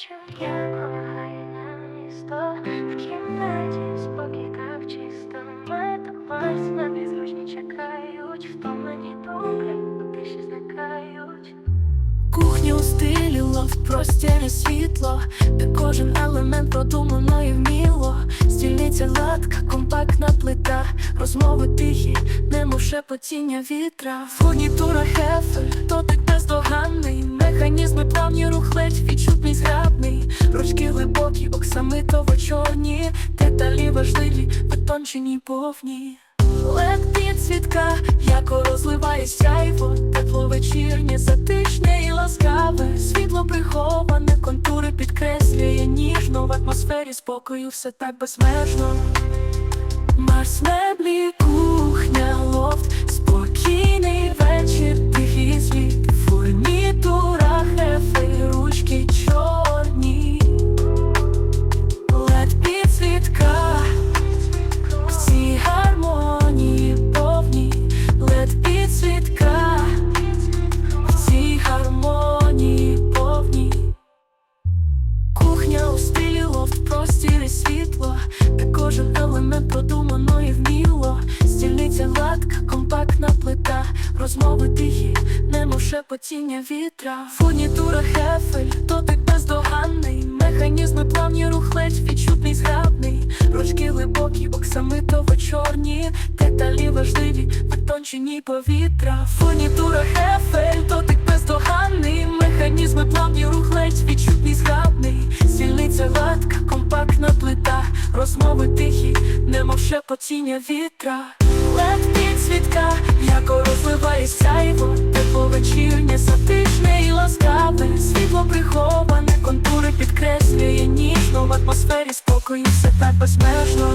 вечір я пролягаю на місто. В кімнаті спокій так чисто. Метамась на незручні чекають. Втомлені думки тиші зникають. Кухня у стилі лофт, простір і світло, де кожен елемент продумано і вміло. Стільниця гладка, компактна плита, розмови тихі, немов шепотіння вітра. Фурнітура хефель, дотик бездоганний, чорні, деталі важливі, витончені повні. Лед підсвітка, яко розливає сяйво, тепло вечірнє, затишне і ласкаве, світло приховане, контури підкреслює ніжно в атмосфері спокою, все так безмежно. Марс простір і світло, де кожен елемент продумано і вміло. Стільниця гладка, компактна плита, розмови тихі, немов шепотіння вітра. Фурнітура хефель, дотик бездоганний, механізми плавні рух ледь відчутний зграбний, ручки глибокі, оксамитово чорні, деталі важливі, витончені повітря. Фурнітура хефель, дотик шепотіння вітра. Лед підсвітка, яко розливає сяйво, тепло вечірнє, затишне і ласкаве, світло приховане, контури підкреслює ніжно в атмосфері спокою, все так безмежно.